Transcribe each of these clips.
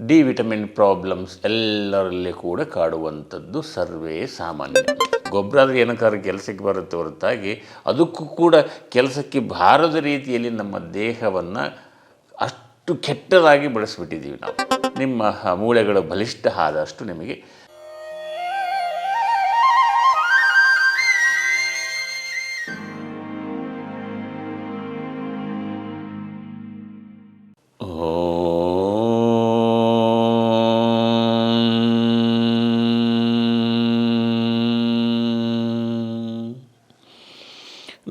D vitamin problems ಎಲ್ಲರಲ್ಲಿ ಕೂಡ ಕಾಡುವಂಥದ್ದು ಸರ್ವೇ ಸಾಮಾನ್ಯ. ಗೊಬ್ಬರ ಆದರೆ ಏನಕ್ಕಾದ್ರೂ ಕೆಲಸಕ್ಕೆ ಬರುತ್ತೆ ಹೊರತಾಗಿ ಅದಕ್ಕೂ ಕೂಡ ಕೆಲಸಕ್ಕೆ ಬಾರದ ರೀತಿಯಲ್ಲಿ ನಮ್ಮ ದೇಹವನ್ನು ಅಷ್ಟು ಕೆಟ್ಟದಾಗಿ ಬಳಸಿಬಿಟ್ಟಿದ್ದೀವಿ ನಾವು. ನಿಮ್ಮ ಮೂಳೆಗಳು ಬಲಿಷ್ಠ ಆದಷ್ಟು ನಿಮಗೆ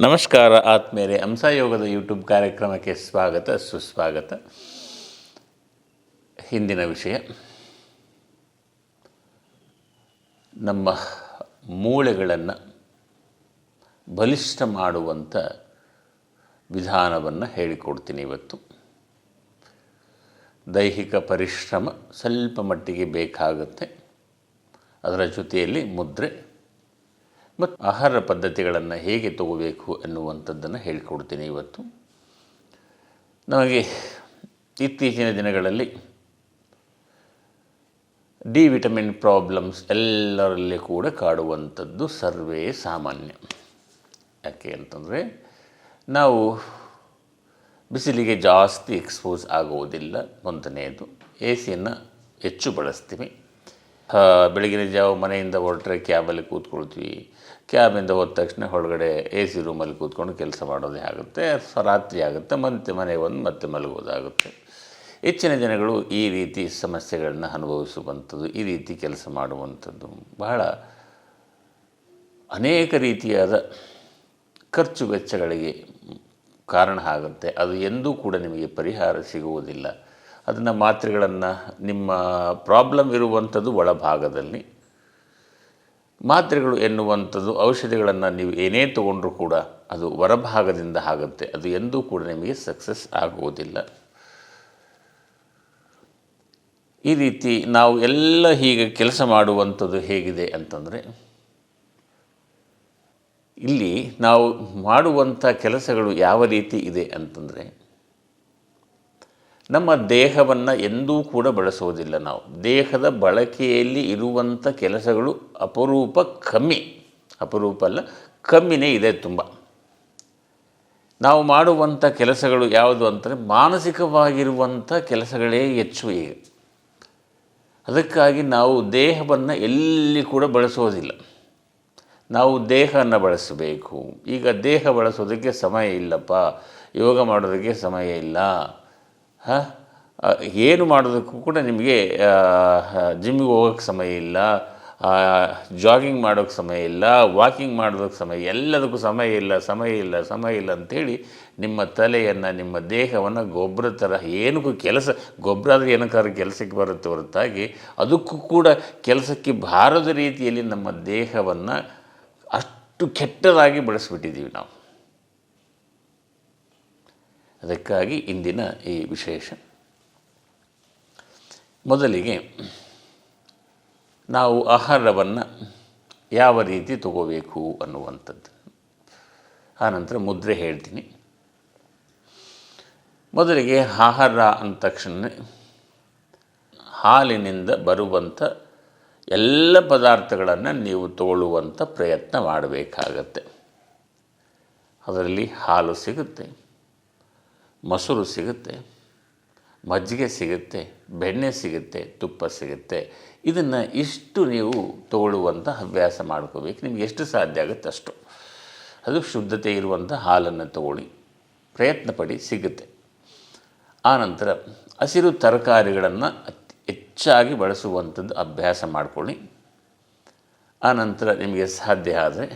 ನಮಸ್ಕಾರ ಆತ್ಮೇರೆ ಯೋಗದ ಯೂಟ್ಯೂಬ್ ಕಾರ್ಯಕ್ರಮಕ್ಕೆ ಸ್ವಾಗತ, ಸುಸ್ವಾಗತ. ಹಿಂದಿನ ವಿಷಯ. ನಮ್ಮ ಮೂಳೆಗಳನ್ನು ಬಲಿಷ್ಠ ಮಾಡುವಂಥ ವಿಧಾನವನ್ನು ಹೇಳಿಕೊಡ್ತೀನಿ ಇವತ್ತು. ದೈಹಿಕ ಪರಿಶ್ರಮ ಸ್ವಲ್ಪ ಮಟ್ಟಿಗೆ ಬೇಕಾಗುತ್ತೆ. ಅದರ ಜೊತೆಯಲ್ಲಿ ಮುದ್ರೆ. ಮತ್ತು ಆಹಾರ ಪದ್ಧತಿಗಳನ್ನು ಹೇಗೆ ತಗೋಬೇಕು ಅನ್ನುವಂಥದ್ದನ್ನು ಹೇಳಿಕೊಡ್ತೀನಿ ಇವತ್ತು. ನಮಗೆ ಇತ್ತೀಚಿನ ದಿನಗಳಲ್ಲಿ ಡಿ ವಿಟಮಿನ್ ಪ್ರಾಬ್ಲಮ್ಸ್ ಎಲ್ಲರಲ್ಲಿ ಕೂಡ ಕಾಡುವಂಥದ್ದು ಸರ್ವೇ ಸಾಮಾನ್ಯ. ಯಾಕೆ ಅಂತಂದರೆ ನಾವು ಬಿಸಿಲಿಗೆ ಜಾಸ್ತಿ ಎಕ್ಸ್ಪೋಸ್ ಆಗುವುದಿಲ್ಲ. ಒಂದನೆಯದು ಎ ಸಿಯನ್ನು ಹೆಚ್ಚು ಬಳಸ್ತೀವಿ. ಬೆಳಗಿನ ಜಾವ ಮನೆಯಿಂದ ಹೊರಟ್ರೆ ಕ್ಯಾಬಲ್ಲಿ ಕೂತ್ಕೊಳ್ತೀವಿ. ಕ್ಯಾಬಿಂದ ಹೋದ ತಕ್ಷಣ ಹೊರಗಡೆ ಎ ಸಿ ರೂಮಲ್ಲಿ ಕೂತ್ಕೊಂಡು ಕೆಲಸ ಮಾಡೋದೇ ಆಗುತ್ತೆ ರಾತ್ರಿ ಆಗುತ್ತೆ, ಮತ್ತೆ ಮನೆಗೆ ಬಂದು ಮತ್ತೆ ಮಲಗೋದಾಗುತ್ತೆ ಹೆಚ್ಚಿನ ಜನಗಳು ಈ ರೀತಿ ಸಮಸ್ಯೆಗಳನ್ನ ಅನುಭವಿಸುವಂಥದ್ದು, ಈ ರೀತಿ ಕೆಲಸ ಮಾಡುವಂಥದ್ದು ಬಹಳ ಅನೇಕ ರೀತಿಯಾದ ಖರ್ಚು ವೆಚ್ಚಗಳಿಗೆ ಕಾರಣ ಆಗುತ್ತೆ. ಅದು ಎಂದೂ ಕೂಡ ನಿಮಗೆ ಪರಿಹಾರ ಸಿಗುವುದಿಲ್ಲ. ಅದನ್ನು ಮಾತ್ರೆಗಳನ್ನು ನಿಮ್ಮ ಪ್ರಾಬ್ಲಮ್ ಇರುವಂಥದ್ದು ಒಳಭಾಗದಲ್ಲಿ ಮಾತ್ರೆಗಳು ಎನ್ನುವಂಥದ್ದು ಔಷಧಿಗಳನ್ನು ನೀವು ಏನೇ ತಗೊಂಡ್ರೂ ಕೂಡ ಅದು ಹೊರಭಾಗದಿಂದ ಆಗುತ್ತೆ. ಅದು ಎಂದೂ ಕೂಡ ನಿಮಗೆ ಸಕ್ಸಸ್ ಆಗುವುದಿಲ್ಲ. ಈ ರೀತಿ ನಾವು ಎಲ್ಲ ಹೀಗೆ ಕೆಲಸ ಮಾಡುವಂಥದ್ದು ಹೇಗಿದೆ ಅಂತಂದರೆ, ಇಲ್ಲಿ ನಾವು ಮಾಡುವಂಥ ಕೆಲಸಗಳು ಯಾವ ರೀತಿ ಇದೆ ಅಂತಂದರೆ ನಮ್ಮ ದೇಹವನ್ನು ಎಂದೂ ಕೂಡ ಬಳಸೋದಿಲ್ಲ ನಾವು. ದೇಹದ ಬಳಕೆಯಲ್ಲಿ ಇರುವಂಥ ಕೆಲಸಗಳು ಅಪರೂಪ ಕಮ್ಮಿ. ಅಪರೂಪ ಅಲ್ಲ, ಕಮ್ಮಿನೇ ಇದೆ ತುಂಬ. ನಾವು ಮಾಡುವಂಥ ಕೆಲಸಗಳು ಯಾವುದು ಅಂತಂದರೆ ಮಾನಸಿಕವಾಗಿರುವಂಥ ಕೆಲಸಗಳೇ ಹೆಚ್ಚು ಈಗ ಅದಕ್ಕಾಗಿ ನಾವು ದೇಹವನ್ನು ಎಲ್ಲಿ ಕೂಡ ಬಳಸೋದಿಲ್ಲ. ನಾವು ದೇಹವನ್ನು ಬಳಸಬೇಕು. ಈಗ ದೇಹ ಬಳಸೋದಕ್ಕೆ ಸಮಯ ಇಲ್ಲಪ್ಪ. ಯೋಗ ಮಾಡೋದಕ್ಕೆ ಸಮಯ ಇಲ್ಲ. ಏನು ಮಾಡೋದಕ್ಕೂ ಕೂಡ ನಿಮಗೆ ಜಿಮ್ಮಿಗೆ ಹೋಗೋಕ್ಕೆ ಸಮಯ ಇಲ್ಲ ಜಾಗಿಂಗ್ ಮಾಡೋಕ್ಕೆ ಸಮಯ ಇಲ್ಲ, ವಾಕಿಂಗ್ ಮಾಡೋದಕ್ಕೆ ಸಮಯ, ಎಲ್ಲದಕ್ಕೂ ಸಮಯ ಇಲ್ಲ ಸಮಯ ಇಲ್ಲ ಸಮಯ ಇಲ್ಲ ಅಂಥೇಳಿ ನಿಮ್ಮ ತಲೆಯನ್ನು, ನಿಮ್ಮ ದೇಹವನ್ನು ಗೊಬ್ಬರ ಥರ ಏನಕ್ಕೂ ಕೆಲಸ, ಗೊಬ್ಬರ ಆದರೆ ಏನಕ್ಕಾದ್ರೂ ಕೆಲಸಕ್ಕೆ ಬರುತ್ತೆ ಹೊರತಾಗಿ, ಅದಕ್ಕೂ ಕೂಡ ಕೆಲಸಕ್ಕೆ ಬಾರದ ರೀತಿಯಲ್ಲಿ ನಮ್ಮ ದೇಹವನ್ನು ಅಷ್ಟು ಕೆಟ್ಟದಾಗಿ ಬಳಸಿಬಿಟ್ಟಿದ್ದೀವಿ ನಾವು. ಅದಕ್ಕಾಗಿ ಇಂದಿನ ಈ ವಿಶೇಷ. ಮೊದಲಿಗೆ ನಾವು ಆಹಾರವನ್ನು ಯಾವ ರೀತಿ ತಗೋಬೇಕು ಅನ್ನುವಂಥದ್ದು. ಆನಂತರ ಮುದ್ರೆ ಹೇಳ್ತೀನಿ. ಮೊದಲಿಗೆ ಆಹಾರ ಅಂದ ತಕ್ಷಣ ಹಾಲಿನಿಂದ ಬರುವಂಥ ಎಲ್ಲ ಪದಾರ್ಥಗಳನ್ನು ನೀವು ತಗೊಳ್ಳುವಂಥ ಪ್ರಯತ್ನ ಮಾಡಬೇಕಾಗತ್ತೆ. ಅದರಲ್ಲಿ ಹಾಲು ಸಿಗುತ್ತೆ. ಮೊಸರು ಸಿಗುತ್ತೆ, ಮಜ್ಜಿಗೆ ಸಿಗುತ್ತೆ, ಬೆಣ್ಣೆ ಸಿಗುತ್ತೆ, ತುಪ್ಪ ಸಿಗುತ್ತೆ. ಇದನ್ನು ಇಷ್ಟು ನೀವು ತಗೊಳ್ಳುವಂಥ ಹವ್ಯಾಸ ಮಾಡ್ಕೋಬೇಕು. ನಿಮ್ಗೆ ಎಷ್ಟು ಸಾಧ್ಯ ಆಗುತ್ತೆ ಅಷ್ಟು. ಅದು ಶುದ್ಧತೆ ಇರುವಂಥ ಹಾಲನ್ನು ತಗೊಳ್ಳಿ. ಪ್ರಯತ್ನ ಪಡಿ ಸಿಗುತ್ತೆ. ಆನಂತರ ಹಸಿರು ತರಕಾರಿಗಳನ್ನು ಹೆಚ್ಚಾಗಿ ಬಳಸುವಂಥದ್ದು ಅಭ್ಯಾಸ ಮಾಡಿಕೊಳ್ಳಿ. ಆನಂತರ ನಿಮಗೆ ಸಾಧ್ಯ ಆದರೆ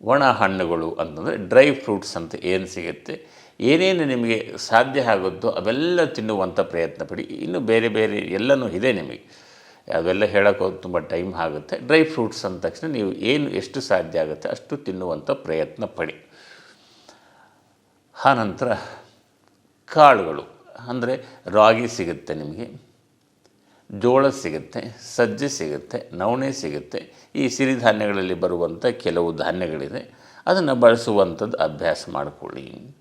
ಒಣ ಹಣ್ಣುಗಳು ಅಂತಂದರೆ ಡ್ರೈ ಫ್ರೂಟ್ಸ್ ಅಂತ ಏನು ಸಿಗುತ್ತೆ ಏನೇನು ನಿಮಗೆ ಸಾಧ್ಯ ಆಗುತ್ತೋ ಅವೆಲ್ಲ ತಿನ್ನುವಂಥ ಪ್ರಯತ್ನ ಪಡಿ. ಇನ್ನು ಬೇರೆ ಬೇರೆ ಎಲ್ಲನೂ ಇದೆ ನಿಮಗೆ. ಅವೆಲ್ಲ ಹೇಳೋಕ್ಕೆ ತುಂಬ ಟೈಮ್ ಆಗುತ್ತೆ. ಡ್ರೈ ಫ್ರೂಟ್ಸ್ ಅಂದ ತಕ್ಷಣ ನೀವು ಏನು ಎಷ್ಟು ಸಾಧ್ಯ ಆಗುತ್ತೆ ಅಷ್ಟು ತಿನ್ನುವಂಥ ಪ್ರಯತ್ನ ಪಡಿ. ಆನಂತರ ಕಾಳುಗಳು. ಅಂದರೆ ರಾಗಿ ಸಿಗುತ್ತೆ ನಿಮಗೆ. ಜೋಳ ಸಿಗುತ್ತೆ, ಸಜ್ಜೆ ಸಿಗುತ್ತೆ, ನವಣೆ ಸಿಗುತ್ತೆ. ಈ ಸಿರಿಧಾನ್ಯಗಳಲ್ಲಿ ಬರುವಂಥ ಕೆಲವು ಧಾನ್ಯಗಳಿದೆ. ಅದನ್ನು ಬಳಸುವಂಥದ್ದು ಅಭ್ಯಾಸ ಮಾಡಿಕೊಳ್ಳಿ.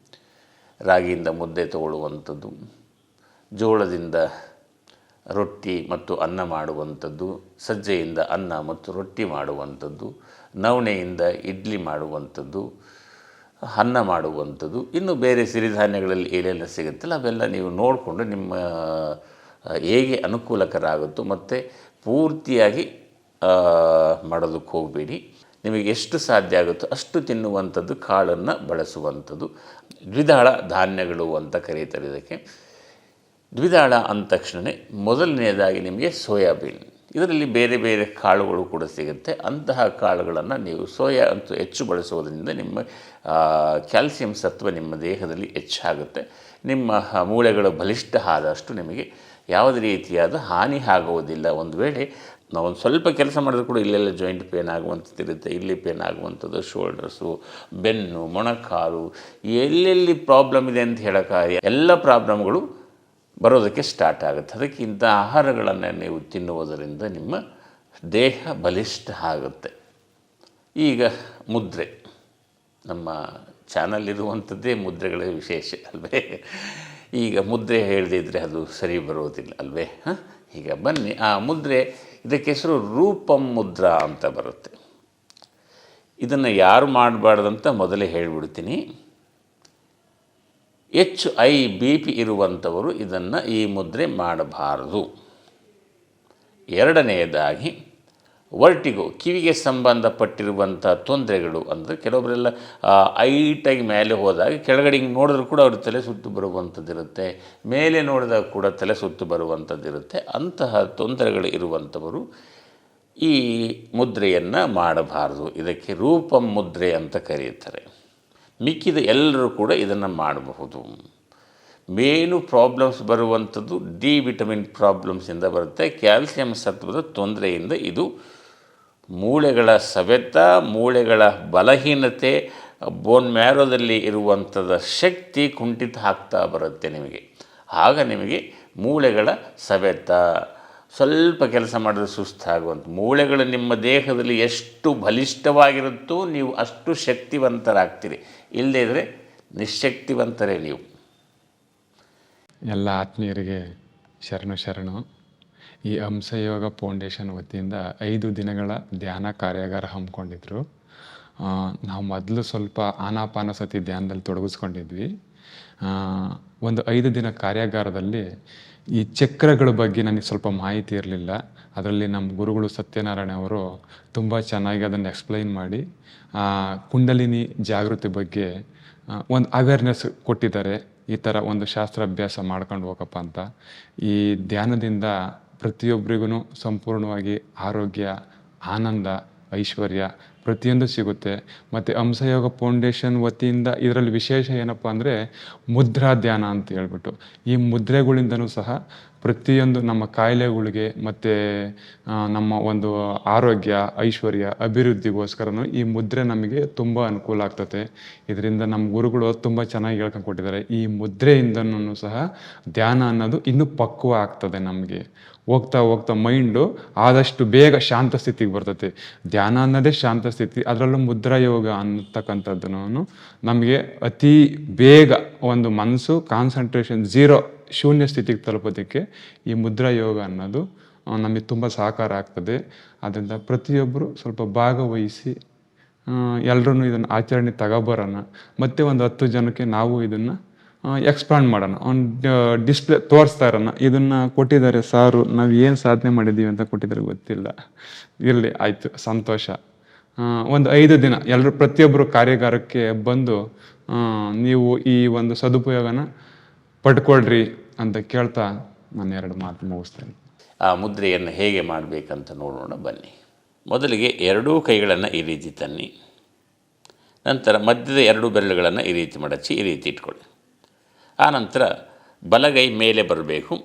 ರಾಗಿಯಿಂದ ಮುದ್ದೆ ತಗೊಳ್ಳುವಂಥದ್ದು, ಜೋಳದಿಂದ ರೊಟ್ಟಿ ಮತ್ತು ಅನ್ನ ಮಾಡುವಂಥದ್ದು, ಸಜ್ಜೆಯಿಂದ ಅನ್ನ ಮತ್ತು ರೊಟ್ಟಿ ಮಾಡುವಂಥದ್ದು, ನವಣೆಯಿಂದ ಇಡ್ಲಿ ಮಾಡುವಂಥದ್ದು, ಅನ್ನ ಮಾಡುವಂಥದ್ದು, ಇನ್ನು ಬೇರೆ ಸಿರಿಧಾನ್ಯಗಳಲ್ಲಿ ಏನೆಲ್ಲ ಸಿಗುತ್ತಲ್ಲ, ಅವೆಲ್ಲ ನೀವು ನೋಡಿಕೊಂಡು ನಿಮ್ಮ ಹೇಗೆ ಅನುಕೂಲಕರ ಆಗುತ್ತೋ ಮತ್ತು ಪೂರ್ತಿಯಾಗಿ ಮಾಡೋದಕ್ಕೆ ಹೋಗಬೇಡಿ. ನಿಮಗೆ ಎಷ್ಟು ಸಾಧ್ಯ ಆಗುತ್ತೋ ಅಷ್ಟು ತಿನ್ನುವಂಥದ್ದು, ಕಾಳನ್ನು ಬಳಸುವಂಥದ್ದು. ದ್ವಿದಳ ಧಾನ್ಯಗಳು ಅಂತ ಕರೀತಾರೆ ಇದಕ್ಕೆ. ದ್ವಿದಳ ಅಂದ ತಕ್ಷಣ ಮೊದಲನೆಯದಾಗಿ ನಿಮಗೆ ಸೋಯಾಬೀನ್. ಇದರಲ್ಲಿ ಬೇರೆ ಬೇರೆ ಕಾಳುಗಳು ಕೂಡ ಸಿಗುತ್ತೆ. ಅಂತಹ ಕಾಳುಗಳನ್ನು ನೀವು ಸೋಯಾ ಅಂತೂ ಹೆಚ್ಚು ಬಳಸುವುದರಿಂದ ನಿಮ್ಮ ಕ್ಯಾಲ್ಸಿಯಂ ಸತ್ವ ನಿಮ್ಮ ದೇಹದಲ್ಲಿ ಹೆಚ್ಚಾಗುತ್ತೆ. ನಿಮ್ಮ ಮೂಳೆಗಳು ಬಲಿಷ್ಠ ಆದಷ್ಟು ನಿಮಗೆ ಯಾವುದೇ ರೀತಿಯಾದ ಹಾನಿ ಆಗುವುದಿಲ್ಲ. ಒಂದು ವೇಳೆ ನಾವು ಒಂದು ಸ್ವಲ್ಪ ಕೆಲಸ ಮಾಡಿದ್ರು ಕೂಡ ಇಲ್ಲೆಲ್ಲ ಜಾಯಿಂಟ್ ಪೇನ್ ಆಗುವಂಥದ್ದು ಇರುತ್ತೆ. ಇಲ್ಲಿ ಪೇನ್ ಆಗುವಂಥದ್ದು ಶೋಲ್ಡರ್ಸು ಬೆನ್ನು, ಮೊಣಕಾಲು, ಎಲ್ಲೆಲ್ಲಿ ಪ್ರಾಬ್ಲಮ್ ಇದೆ ಅಂತ ಹೇಳೋಕ್ಕಾಗಿ ಎಲ್ಲ ಪ್ರಾಬ್ಲಮ್ಗಳು ಬರೋದಕ್ಕೆ ಸ್ಟಾರ್ಟ್ ಆಗುತ್ತೆ. ಅದಕ್ಕಿಂತ ಆಹಾರಗಳನ್ನು ನೀವು ತಿನ್ನುವುದರಿಂದ ನಿಮ್ಮ ದೇಹ ಬಲಿಷ್ಠ ಆಗುತ್ತೆ. ಈಗ ಮುದ್ರೆ. ನಮ್ಮ ಚಾನಲ್ ಇರುವಂಥದ್ದೇ ಮುದ್ರೆಗಳ ವಿಶೇಷ, ಅಲ್ವೇ? ಈಗ ಮುದ್ರೆ ಹೇಳದಿದ್ದರೆ ಅದು ಸರಿ ಬರೋದಿಲ್ಲ, ಅಲ್ವೇ? ಹಾಂ? ಈಗ ಬನ್ನಿ. ಆ ಮುದ್ರೆ ಇದಕ್ಕೆ ಹೆಸರು ರೂಪಂ ಮುದ್ರಾ ಅಂತ ಬರುತ್ತೆ. ಇದನ್ನು ಯಾರು ಮಾಡಬಾರ್ದಂತ ಮೊದಲೇ ಹೇಳಿಬಿಡ್ತೀನಿ. ಹೆಚ್ಚು ಐ ಬಿ ಪಿ ಇರುವಂಥವರು ಇದನ್ನು ಈ ಮುದ್ರೆ ಮಾಡಬಾರದು. ಎರಡನೆಯದಾಗಿ ವರ್ಟಿಗೋ ಕಿವಿಗೆ ಸಂಬಂಧಪಟ್ಟಿರುವಂಥ ತೊಂದರೆಗಳು ಅಂದರೆ ಕೆಲವೊಬ್ಬರೆಲ್ಲ ಐಟಾಗಿ ಮೇಲೆ ಹೋದಾಗ ಕೆಳಗಡೆ ಹಿಂಗೆ ನೋಡಿದ್ರು ಕೂಡ ಅವ್ರ ತಲೆ ಸುತ್ತು ಬರುವಂಥದ್ದಿರುತ್ತೆ, ಮೇಲೆ ನೋಡಿದಾಗ ಕೂಡ ತಲೆ ಸುತ್ತು ಬರುವಂಥದ್ದಿರುತ್ತೆ, ಅಂತಹ ತೊಂದರೆಗಳು ಇರುವಂಥವರು ಈ ಮುದ್ರೆಯನ್ನು ಮಾಡಬಾರದು. ಇದಕ್ಕೆ ರೂಪಂ ಮುದ್ರೆ ಅಂತ ಕರೆಯುತ್ತಾರೆ ಮಿಕ್ಕಿದ ಎಲ್ಲರೂ ಕೂಡ ಇದನ್ನು ಮಾಡಬಹುದು. ಮೇನು ಪ್ರಾಬ್ಲಮ್ಸ್ ಬರುವಂಥದ್ದು, ಡಿ ವಿಟಮಿನ್ ಪ್ರಾಬ್ಲಮ್ಸಿಂದ ಬರುತ್ತೆ, ಕ್ಯಾಲ್ಸಿಯಂ ಸತ್ವದ ತೊಂದರೆಯಿಂದ ಇದು ಮೂಳೆಗಳ ಸವೆತ, ಮೂಳೆಗಳ ಬಲಹೀನತೆ ಬೋನ್ ಮ್ಯಾರೋದಲ್ಲಿ ಇರುವಂಥದ ಶಕ್ತಿ ಕುಂಠಿತ ಆಗ್ತಾ ಬರುತ್ತೆ ನಿಮಗೆ. ಆಗ ನಿಮಗೆ ಮೂಳೆಗಳ ಸವೆತ, ಸ್ವಲ್ಪ ಕೆಲಸ ಮಾಡಿದ್ರೆ ಸುಸ್ತಾಗುವಂಥ ಮೂಳೆಗಳು ನಿಮ್ಮ ದೇಹದಲ್ಲಿ ಎಷ್ಟು ಬಲಿಷ್ಠವಾಗಿರುತ್ತೋ ನೀವು ಅಷ್ಟು ಶಕ್ತಿವಂತರಾಗ್ತೀರಿ. ಇಲ್ಲದೇ ಇದ್ದರೆ ನಿಶಕ್ತಿವಂತರೇ ನೀವು. ಎಲ್ಲ ಆತ್ಮೀಯರಿಗೆ ಶರಣು ಶರಣು. ಈ ಹಂಸಯೋಗ ಫೌಂಡೇಶನ್ ವತಿಯಿಂದ ಐದು ದಿನಗಳ ಧ್ಯಾನ ಕಾರ್ಯಾಗಾರ ಹಮ್ಮಿಕೊಂಡಿದ್ರು. ನಾವು ಮೊದಲು ಸ್ವಲ್ಪ ಆನಾಪಾನಸತಿ ಧ್ಯಾನದಲ್ಲಿ ತೊಡಗಿಸ್ಕೊಂಡಿದ್ವಿ. ಒಂದು ಐದು ದಿನ ಕಾರ್ಯಾಗಾರದಲ್ಲಿ ಈ ಚಕ್ರಗಳ ಬಗ್ಗೆ ನನಗೆ ಸ್ವಲ್ಪ ಮಾಹಿತಿ ಇರಲಿಲ್ಲ. ಅದರಲ್ಲಿ ನಮ್ಮ ಗುರುಗಳು ಸತ್ಯನಾರಾಯಣ ಅವರು ತುಂಬ ಚೆನ್ನಾಗಿ ಅದನ್ನು ಎಕ್ಸ್ಪ್ಲೈನ್ ಮಾಡಿ ಕುಂಡಲಿನಿ ಜಾಗೃತಿ ಬಗ್ಗೆ ಒಂದು ಅವೇರ್ನೆಸ್ ಕೊಟ್ಟಿದ್ದಾರೆ. ಈ ಥರ ಒಂದು ಶಾಸ್ತ್ರಾಭ್ಯಾಸ ಮಾಡ್ಕೊಂಡು ಹೋಗಪ್ಪ ಅಂತ. ಈ ಧ್ಯಾನದಿಂದ ಪ್ರತಿಯೊಬ್ಬರಿಗೂ ಸಂಪೂರ್ಣವಾಗಿ ಆರೋಗ್ಯ, ಆನಂದ, ಐಶ್ವರ್ಯ ಪ್ರತಿಯೊಂದು ಸಿಗುತ್ತೆ. ಮತ್ತು ಹಂಸಯೋಗ ಫೌಂಡೇಶನ್ ವತಿಯಿಂದ ಇದರಲ್ಲಿ ವಿಶೇಷ ಏನಪ್ಪ ಅಂದರೆ ಮುದ್ರಾ ಧ್ಯಾನ ಅಂತ ಹೇಳ್ಬಿಟ್ಟು. ಈ ಮುದ್ರೆಗಳಿಂದನೂ ಸಹ ಪ್ರತಿಯೊಂದು ನಮ್ಮ ಕಾಯಿಲೆಗಳಿಗೆ ಮತ್ತು ನಮ್ಮ ಒಂದು ಆರೋಗ್ಯ, ಐಶ್ವರ್ಯ, ಅಭಿವೃದ್ಧಿಗೋಸ್ಕರನೂ ಈ ಮುದ್ರೆ ನಮಗೆ ತುಂಬ ಅನುಕೂಲ ಆಗ್ತದೆ ಇದರಿಂದ ನಮ್ಮ ಗುರುಗಳು ತುಂಬ ಚೆನ್ನಾಗಿ ಹೇಳ್ಕೊಂಡು ಕೊಟ್ಟಿದ್ದಾರೆ ಈ ಮುದ್ರೆಯಿಂದನೂ ಸಹ ಧ್ಯಾನ ಅನ್ನೋದು ಇನ್ನೂ ಪಕ್ವ ಆಗ್ತದೆ ನಮಗೆ. ಹೋಗ್ತಾ ಹೋಗ್ತಾ ಮೈಂಡು ಆದಷ್ಟು ಬೇಗ ಶಾಂತ ಸ್ಥಿತಿಗೆ ಬರ್ತೈತಿ. ಧ್ಯಾನ ಅನ್ನೋದೇ ಶಾಂತ ಸ್ಥಿತಿ, ಅದರಲ್ಲೂ ಮುದ್ರಾ ಯೋಗ ಅನ್ನತಕ್ಕಂಥದ್ದನ್ನು ನಮಗೆ ಅತಿ ಬೇಗ ಒಂದು ಮನಸ್ಸು ಕಾನ್ಸಂಟ್ರೇಷನ್ ಝೀರೋ ಶೂನ್ಯ ಸ್ಥಿತಿಗೆ ತಲುಪೋದಕ್ಕೆ ಈ ಮುದ್ರಾ ಯೋಗ ಅನ್ನೋದು ನಮಗೆ ತುಂಬ ಸಹಕಾರ ಆಗ್ತದೆ. ಅದರಿಂದ ಪ್ರತಿಯೊಬ್ಬರು ಸ್ವಲ್ಪ ಭಾಗವಹಿಸಿ ಎಲ್ಲರೂ ಇದನ್ನು ಆಚರಣೆ ತಗೋಬರೋಣ. ಮತ್ತೆ ಒಂದು ಹತ್ತು ಜನಕ್ಕೆ ನಾವು ಇದನ್ನು ಎಕ್ಸ್ಪಾಂಡ್ ಮಾಡೋಣ. ಒಂದು ಡಿಸ್ಪ್ಲೇ ತೋರಿಸ್ತಾ ಇರೋಣ. ಇದನ್ನು ಕೊಟ್ಟಿದ್ದಾರೆ ಸಾರು. ನಾವು ಏನು ಸಾಧನೆ ಮಾಡಿದ್ದೀವಿ ಅಂತ ಕೊಟ್ಟಿದ್ದಾರೆ ಗೊತ್ತಿಲ್ಲ. ಇರಲಿ, ಆಯಿತು. ಸಂತೋಷ. ಒಂದು ಐದು ದಿನ ಎಲ್ಲರೂ ಪ್ರತಿಯೊಬ್ಬರು ಕಾರ್ಯಾಗಾರಕ್ಕೆ ಬಂದು ನೀವು ಈ ಒಂದು ಸದುಪಯೋಗನ ಪಡ್ಕೊಳ್ರಿ ಅಂತ ಕೇಳ್ತಾ ನಾನು ಎರಡು ಮಾತು ಮುಗಿಸ್ತೇನೆ. ಆ ಮುದ್ರೆಯನ್ನು ಹೇಗೆ ಮಾಡಬೇಕಂತ ನೋಡೋಣ ಬನ್ನಿ. ಮೊದಲಿಗೆ ಎರಡೂ ಕೈಗಳನ್ನು ಈ ರೀತಿ ತನ್ನಿ. ನಂತರ ಮಧ್ಯದ ಎರಡು ಬೆರಳುಗಳನ್ನು ಈ ರೀತಿ ಮಡಚಿ ಈ ರೀತಿ ಇಟ್ಕೊಳ್ಳಿ. ಆನಂತರ ಬಲಗೈ ಮೇಲೆ ಬರಬೇಕು.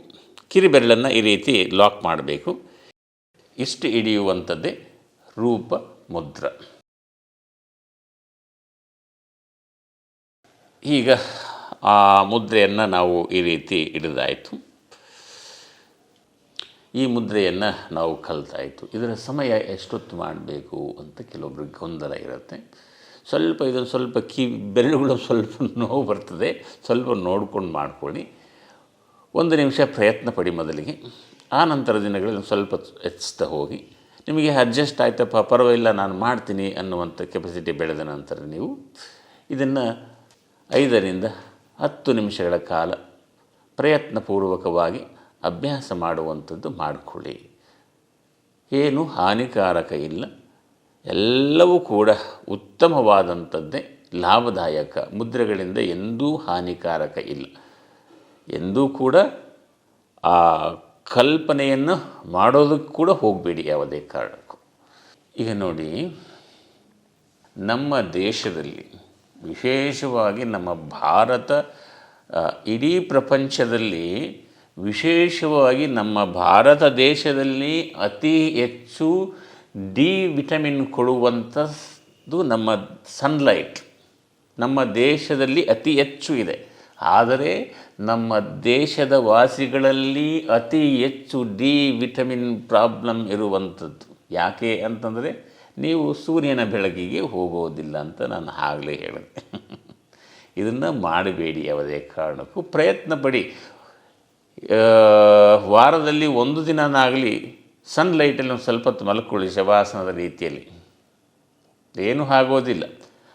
ಕಿರಿಬೆರಳನ್ನು ಈ ರೀತಿ ಲಾಕ್ ಮಾಡಬೇಕು. ಇಷ್ಟು ಹಿಡಿಯುವಂಥದ್ದೇ ರೂಪ ಮುದ್ರ. ಈಗ ಆ ಮುದ್ರೆಯನ್ನು ನಾವು ಈ ರೀತಿ ಹಿಡಿದಾಯಿತು. ಈ ಮುದ್ರೆಯನ್ನು ನಾವು ಕಲಿತಾಯಿತು. ಇದರ ಸಮಯ ಎಷ್ಟೊತ್ತು ಮಾಡಬೇಕು ಅಂತ ಕೆಲವೊಬ್ರಿಗೆ ಗೊಂದಲ ಇರುತ್ತೆ. ಸ್ವಲ್ಪ ಇದನ್ನು ಸ್ವಲ್ಪ ಕಿ ಬೆರಳುಗಳು ಸ್ವಲ್ಪ ನೋವು ಬರ್ತದೆ, ಸ್ವಲ್ಪ ನೋಡ್ಕೊಂಡು ಮಾಡ್ಕೊಳ್ಳಿ. ಒಂದು ನಿಮಿಷ ಪ್ರಯತ್ನ ಪಡಿ ಮೊದಲಿಗೆ. ಆ ನಂತರ ದಿನಗಳಲ್ಲಿ ಸ್ವಲ್ಪ ಹೆಚ್ಚಿಸ್ತಾ ಹೋಗಿ. ನಿಮಗೆ ಅಡ್ಜಸ್ಟ್ ಆಯ್ತಪ್ಪ, ಪರವಾಗಿಲ್ಲ, ನಾನು ಮಾಡ್ತೀನಿ ಅನ್ನುವಂಥ ಕೆಪಾಸಿಟಿ ಬೆಳೆದ ನಂತರ ನೀವು ಇದನ್ನು ಐದರಿಂದ ಹತ್ತು ನಿಮಿಷಗಳ ಕಾಲ ಪ್ರಯತ್ನಪೂರ್ವಕವಾಗಿ ಅಭ್ಯಾಸ ಮಾಡುವಂಥದ್ದು ಮಾಡಿಕೊಳ್ಳಿ. ಏನು ಹಾನಿಕಾರಕ ಇಲ್ಲ. ಎಲ್ಲವೂ ಕೂಡ ಉತ್ತಮವಾದಂಥದ್ದೇ ಲಾಭದಾಯಕ. ಮುದ್ರೆಗಳಿಂದ ಎಂದೂ ಹಾನಿಕಾರಕ ಇಲ್ಲ. ಎಂದೂ ಕೂಡ ಆ ಕಲ್ಪನೆಯನ್ನು ಮಾಡೋದಕ್ಕೆ ಕೂಡ ಹೋಗಬೇಡಿ ಯಾವುದೇ ಕಾರಣಕ್ಕೂ. ಈಗ ನೋಡಿ, ನಮ್ಮ ದೇಶದಲ್ಲಿ, ವಿಶೇಷವಾಗಿ ನಮ್ಮ ಭಾರತ ಇಡೀ ಪ್ರಪಂಚದಲ್ಲಿ ವಿಶೇಷವಾಗಿ ನಮ್ಮ ಭಾರತ ದೇಶದಲ್ಲಿ ಅತಿ ಹೆಚ್ಚು ಡಿ ವಿಟಮಿನ್ ಕೊಡುವಂಥದ್ದು ನಮ್ಮ ಸನ್ಲೈಟ್ ನಮ್ಮ ದೇಶದಲ್ಲಿ ಅತಿ ಹೆಚ್ಚು ಇದೆ. ಆದರೆ ನಮ್ಮ ದೇಶದ ವಾಸಿಗಳಲ್ಲಿ ಅತಿ ಹೆಚ್ಚು ಡಿ ವಿಟಮಿನ್ ಪ್ರಾಬ್ಲಮ್ ಇರುವಂಥದ್ದು. ಯಾಕೆ ಅಂತಂದರೆ ನೀವು ಸೂರ್ಯನ ಬೆಳಕಿಗೆ ಹೋಗೋದಿಲ್ಲ ಅಂತ ನಾನು ಆಗಲೇ ಹೇಳಿದೆ. ಇದನ್ನು ಮಾಡಬೇಡಿ ಯಾವುದೇ ಕಾರಣಕ್ಕೂ. ಪ್ರಯತ್ನ ಪಡಿ ವಾರದಲ್ಲಿ ಒಂದು ದಿನನಾಗಲಿ ಸನ್ಲೈಟಲ್ಲಿ ಒಂದು ಸ್ವಲ್ಪ ಹೊತ್ತು ಮಲ್ಕೊಳ್ಳಿ ಶವಾಸನದ ರೀತಿಯಲ್ಲಿ. ಏನೂ ಆಗೋದಿಲ್ಲ.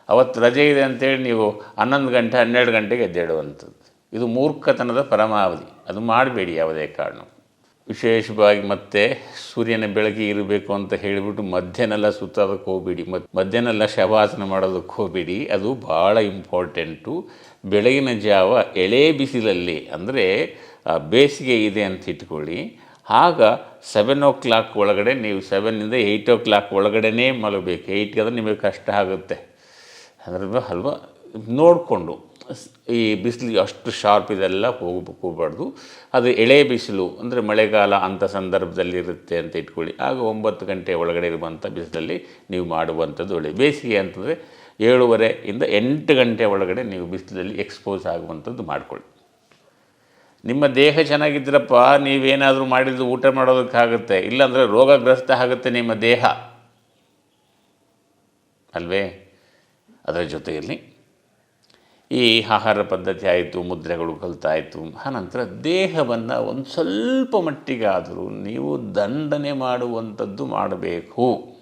ಅವತ್ತು ರಜೆ ಇದೆ ಅಂತೇಳಿ ನೀವು ಹನ್ನೊಂದು ಗಂಟೆ, ಹನ್ನೆರಡು ಗಂಟೆಗೆ ಎದ್ದೇಳುವಂಥದ್ದು. ಇದು ಮೂರ್ಖತನದ ಪರಮಾವಧಿ. ಅದು ಮಾಡಬೇಡಿ ಯಾವುದೇ ಕಾರಣ. ವಿಶೇಷವಾಗಿ ಮತ್ತೆ ಸೂರ್ಯನ ಬೆಳಗ್ಗೆ ಇರಬೇಕು ಅಂತ ಹೇಳಿಬಿಟ್ಟು ಮಧ್ಯಾಹ್ನೆಲ್ಲ ಸುತ್ತೋದಕ್ಕೆ ಹೋಗಬೇಡಿ. ಮತ್ತು ಮಧ್ಯಾಹ್ನೆಲ್ಲ ಶವಾಸನ ಮಾಡೋದಕ್ಕೆ ಹೋಗಬೇಡಿ. ಅದು ಭಾಳ ಇಂಪಾರ್ಟೆಂಟು. ಬೆಳಗಿನ ಜಾವ ಎಳೆ ಬಿಸಿಲಲ್ಲಿ, ಅಂದರೆ ಬೇಸಿಗೆ ಇದೆ ಅಂತ ಇಟ್ಕೊಳ್ಳಿ. ಆಗ ಸೆವೆನ್ ಓ ಕ್ಲಾಕ್ ಒಳಗಡೆ ನೀವು ಸೆವೆನ್ನಿಂದ ಏಯ್ಟ್ ಓ ಕ್ಲಾಕ್ ಒಳಗಡೆನೇ ಮಲಗಬೇಕು. ಏಯ್ಟ್ಗೆ ಆದರೆ ನಿಮಗೆ ಕಷ್ಟ ಆಗುತ್ತೆ. ಅದ್ರ ಅಲ್ವಾ? ನೋಡಿಕೊಂಡು ಈ ಬಿಸಿಲು ಅಷ್ಟು ಶಾರ್ಪ್ ಇದೆಲ್ಲ ಹೋಗ್ಬಾರ್ದು. ಅದು ಎಳೆ ಬಿಸಿಲು ಅಂದರೆ ಮಳೆಗಾಲ ಅಂಥ ಸಂದರ್ಭದಲ್ಲಿ ಇರುತ್ತೆ ಅಂತ ಇಟ್ಕೊಳ್ಳಿ. ಆಗ ಒಂಬತ್ತು ಗಂಟೆ ಒಳಗಡೆ ಇರುವಂಥ ಬಿಸಿಲಲ್ಲಿ ನೀವು ಮಾಡುವಂಥದ್ದು ಒಳ್ಳೆ. ಬೇಸಿಗೆ ಅಂತಂದರೆ ಏಳುವರೆಯಿಂದ ಎಂಟು ಗಂಟೆ ಒಳಗಡೆ ನೀವು ಬಿಸಿಲಲ್ಲಿ ಎಕ್ಸ್ಪೋಸ್ ಆಗುವಂಥದ್ದು ಮಾಡ್ಕೊಳ್ಳಿ. ನಿಮ್ಮ ದೇಹ ಚೆನ್ನಾಗಿದ್ದರಪ್ಪ ನೀವೇನಾದರೂ ಮಾಡಿದ್ದು ಊಟ ಮಾಡೋದಕ್ಕಾಗುತ್ತೆ. ಇಲ್ಲಾಂದರೆ ರೋಗಗ್ರಸ್ತ ಆಗುತ್ತೆ ನಿಮ್ಮ ದೇಹ. ಅಲ್ವೇ? ಅದರ ಜೊತೆಯಲ್ಲಿ ಈ ಆಹಾರ ಪದ್ಧತಿ ಆಯಿತು, ಮುದ್ರೆಗಳು ಕಲಿತಾಯಿತು. ಆನಂತರ ದೇಹವನ್ನು ಒಂದು ಸ್ವಲ್ಪ ಮಟ್ಟಿಗಾದರೂ ನೀವು ದಂಡನೆ ಮಾಡುವಂಥದ್ದು ಮಾಡಬೇಕು.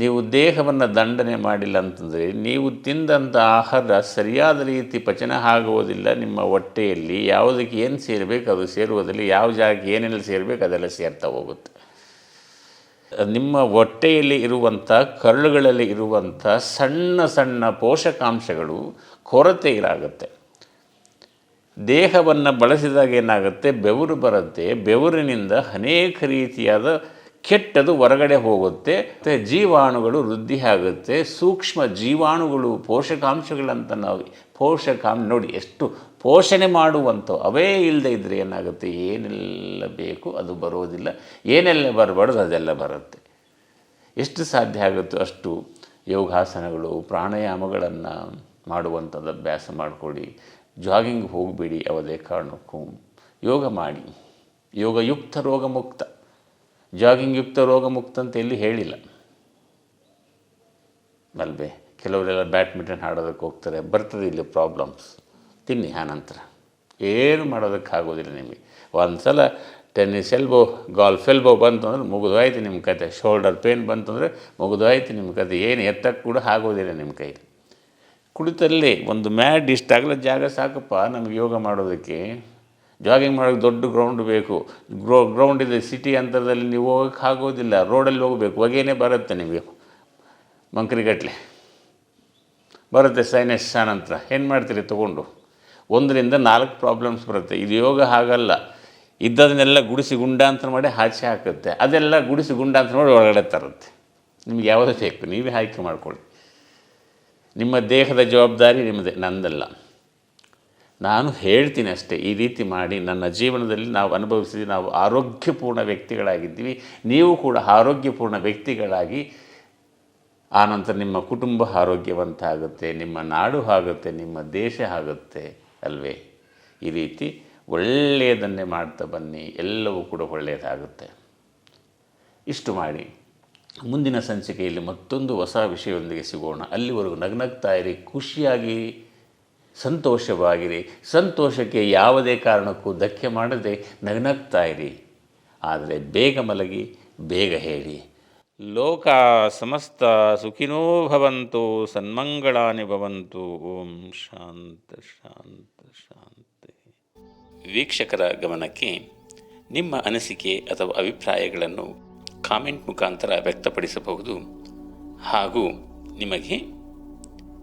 ನೀವು ದೇಹವನ್ನು ದಂಡನೆ ಮಾಡಿಲ್ಲ ಅಂತಂದರೆ ನೀವು ತಿಂದಂಥ ಆಹಾರ ಸರಿಯಾದ ರೀತಿ ಪಚನ ಆಗುವುದಿಲ್ಲ. ನಿಮ್ಮ ಹೊಟ್ಟೆಯಲ್ಲಿ ಯಾವುದಕ್ಕೆ ಏನು ಸೇರಬೇಕು ಅದು ಸೇರುವುದಿಲ್ಲ ಯಾವ ಜಾಗಕ್ಕೆ ಏನೆಲ್ಲ ಸೇರಬೇಕು ಅದೆಲ್ಲ ಸೇರ್ತಾ ಹೋಗುತ್ತೆ. ನಿಮ್ಮ ಹೊಟ್ಟೆಯಲ್ಲಿ ಇರುವಂಥ ಕರುಳುಗಳಲ್ಲಿ ಇರುವಂಥ ಸಣ್ಣ ಸಣ್ಣ ಪೋಷಕಾಂಶಗಳು ಕೊರತೆ ಇರಾಗುತ್ತೆ. ದೇಹವನ್ನು ಬಳಸಿದಾಗ ಏನಾಗುತ್ತೆ ಬೆವರು ಬರುತ್ತೆ. ಬೆವರಿನಿಂದ ಅನೇಕ ರೀತಿಯಾದ ಕೆಟ್ಟದು ಹೊರಗಡೆ ಹೋಗುತ್ತೆ. ಮತ್ತು ಜೀವಾಣುಗಳು ವೃದ್ಧಿ ಆಗುತ್ತೆ. ಸೂಕ್ಷ್ಮ ಜೀವಾಣುಗಳು ಪೋಷಕಾಂಶಗಳಂತ ನಾವು ಪೋಷಕಾಂಶ ನೋಡಿ ಎಷ್ಟು ಪೋಷಣೆ ಮಾಡುವಂಥ ಅವೇ ಇಲ್ಲದೆ ಇದ್ದರೆ ಏನಾಗುತ್ತೆ? ಏನೆಲ್ಲ ಬೇಕು? ಅದು ಬರೋದಿಲ್ಲ. ಏನೆಲ್ಲ ಬರಬಾರ್ದು? ಅದೆಲ್ಲ ಬರುತ್ತೆ. ಎಷ್ಟು ಸಾಧ್ಯ ಆಗುತ್ತೋ ಅಷ್ಟು ಯೋಗಾಸನಗಳು, ಪ್ರಾಣಾಯಾಮಗಳನ್ನು ಮಾಡುವಂಥದ್ದು ಅಭ್ಯಾಸ ಮಾಡಿಕೊಡಿ ಜಾಗಿಂಗ್ ಹೋಗಬೇಡಿ ಯಾವುದೇ ಕಾರಣಕ್ಕೂ. ಯೋಗ ಮಾಡಿ. ಯೋಗಯುಕ್ತ ರೋಗಮುಕ್ತ. ಜಾಗಿಂಗ್ ಯುಕ್ತ ರೋಗಮುಕ್ತ ಅಂತ ಎಲ್ಲಿ ಹೇಳಿಲ್ಲ. ಅಲ್ವೇ? ಕೆಲವರೆಲ್ಲ ಬ್ಯಾಡ್ಮಿಂಟನ್ ಆಡೋದಕ್ಕೆ ಹೋಗ್ತಾರೆ, ಬರ್ತದೆ ಇಲ್ಲಿ ಪ್ರಾಬ್ಲಮ್ಸ್. ತಿನ್ನಿ ಆನಂತರ ಏನು ಮಾಡೋದಕ್ಕಾಗೋದಿಲ್ಲ ನಿಮಗೆ. ಒಂದು ಸಲ ಟೆನ್ನಿಸ್ ಎಲ್ಬೋ, ಗಾಲ್ಫ್ ಎಲ್ಬೋ ಬಂತು ಅಂದ್ರೆ ನಿಮ್ಮ ಕತೆ. ಶೋಲ್ಡರ್ ಪೇನ್ ಬಂತಂದರೆ ಮುಗಿದೋಯ್ತು ನಿಮ್ಮ ಕತೆ. ಏನು ಎತ್ತಕ್ಕೆ ಕೂಡ ಆಗೋದಿಲ್ಲ ನಿಮ್ಮ ಕೈಲಿ. ಕುಳಿತಲ್ಲಿ ಒಂದು ಮ್ಯಾಟ್ ಇಷ್ಟಾಗಲ ಜಾಗ ಸಾಕಪ್ಪ ನಮಗೆ ಯೋಗ ಮಾಡೋದಕ್ಕೆ. ಜಾಗಿಂಗ್ ಮಾಡೋಕ್ಕೆ ದೊಡ್ಡ ಗ್ರೌಂಡ್ ಬೇಕು. ಗ್ರೋ ಗ್ರೌಂಡ್ ಇದೆ ಸಿಟಿ ಅಂತರದಲ್ಲಿ ನೀವು ಹೋಗೋಕ್ಕೆ ಆಗೋದಿಲ್ಲ. ರೋಡಲ್ಲಿ ಹೋಗಬೇಕು. ಹೊಗೆನೇ ಬರುತ್ತೆ ನಿಮಗೆ. ಮಂಕ್ರಿಗಟ್ಟಲೆ ಬರುತ್ತೆ ಸೈನಸ್ ನಂತರ ಏನು ಮಾಡ್ತೀರಿ? ತೊಗೊಂಡು. ಒಂದರಿಂದ ನಾಲ್ಕು ಪ್ರಾಬ್ಲಮ್ಸ್ ಬರುತ್ತೆ. ಇದು ಯೋಗ ಹಾಗಲ್ಲ. ಇದ್ದದನ್ನೆಲ್ಲ ಗುಡಿಸಿ ಗುಂಡಾಂತರ ಮಾಡಿ ಆಚೆ ಹಾಕುತ್ತೆ. ಅದೆಲ್ಲ ಗುಡಿಸಿ ಗುಂಡಾಂತರ ಮಾಡಿ ಒಳಗಡೆ ತರುತ್ತೆ. ನಿಮ್ಗೆ ಯಾವುದೇ ಬೇಕು? ನೀವೇ ಆಯ್ಕೆ ಮಾಡ್ಕೊಳ್ಳಿ. ನಿಮ್ಮ ದೇಹದ ಜವಾಬ್ದಾರಿ ನಿಮ್ಮದೇ, ನಂದಲ್ಲ. ನಾನು ಹೇಳ್ತೀನಿ ಅಷ್ಟೇ, ಈ ರೀತಿ ಮಾಡಿ ನನ್ನ ಜೀವನದಲ್ಲಿ ನಾವು ಅನುಭವಿಸಿದ್ವಿ ನಾವು ಆರೋಗ್ಯಪೂರ್ಣ ವ್ಯಕ್ತಿಗಳಾಗಿದ್ದೀವಿ. ನೀವು ಕೂಡ ಆರೋಗ್ಯಪೂರ್ಣ ವ್ಯಕ್ತಿಗಳಾಗಿ, ಆನಂತರ ನಿಮ್ಮ ಕುಟುಂಬ ಆರೋಗ್ಯವಂತ ಆಗುತ್ತೆ ನಿಮ್ಮ ನಾಡು ಆಗುತ್ತೆ, ನಿಮ್ಮ ದೇಶ ಆಗುತ್ತೆ ಅಲ್ವೇ? ಈ ರೀತಿ ಒಳ್ಳೆಯದನ್ನೇ ಮಾಡ್ತಾ ಬನ್ನಿ, ಎಲ್ಲವೂ ಕೂಡ ಒಳ್ಳೆಯದಾಗುತ್ತೆ. ಇಷ್ಟು ಮಾಡಿ. ಮುಂದಿನ ಸಂಚಿಕೆಯಲ್ಲಿ ಮತ್ತೊಂದು ಹೊಸ ವಿಷಯದೊಂದಿಗೆ ಸಿಗೋಣ. ಅಲ್ಲಿವರೆಗೂ ನಗ್ನಗ್ತಾ ಇರಿ, ಖುಷಿಯಾಗಿ ಸಂತೋಷವಾಗಿರಿ. ಸಂತೋಷಕ್ಕೆ ಯಾವುದೇ ಕಾರಣಕ್ಕೂ ಧಕ್ಕೆ ಮಾಡದೆ ನಗ್ನಗ್ತಾ ಇರಿ. ಆದರೆ ಬೇಗ ಮಲಗಿ, ಬೇಗ ಹೇಳಿ. ಲೋಕ ಸಮಸ್ತ ಸುಖಿನೋ ಭವಂತು, ಸನ್ಮಂಗಳಾನಿ ಭವಂತು. ಓಂ ಶಾಂತ ಶಾಂತ, ಶಾಂತಿ. ವೀಕ್ಷಕರ ಗಮನಕ್ಕೆ ನಿಮ್ಮ ಅನಿಸಿಕೆ ಅಥವಾ ಅಭಿಪ್ರಾಯಗಳನ್ನು ಕಾಮೆಂಟ್ ಮುಖಾಂತರ ವ್ಯಕ್ತಪಡಿಸಬಹುದು. ಹಾಗೂ ನಿಮಗೆ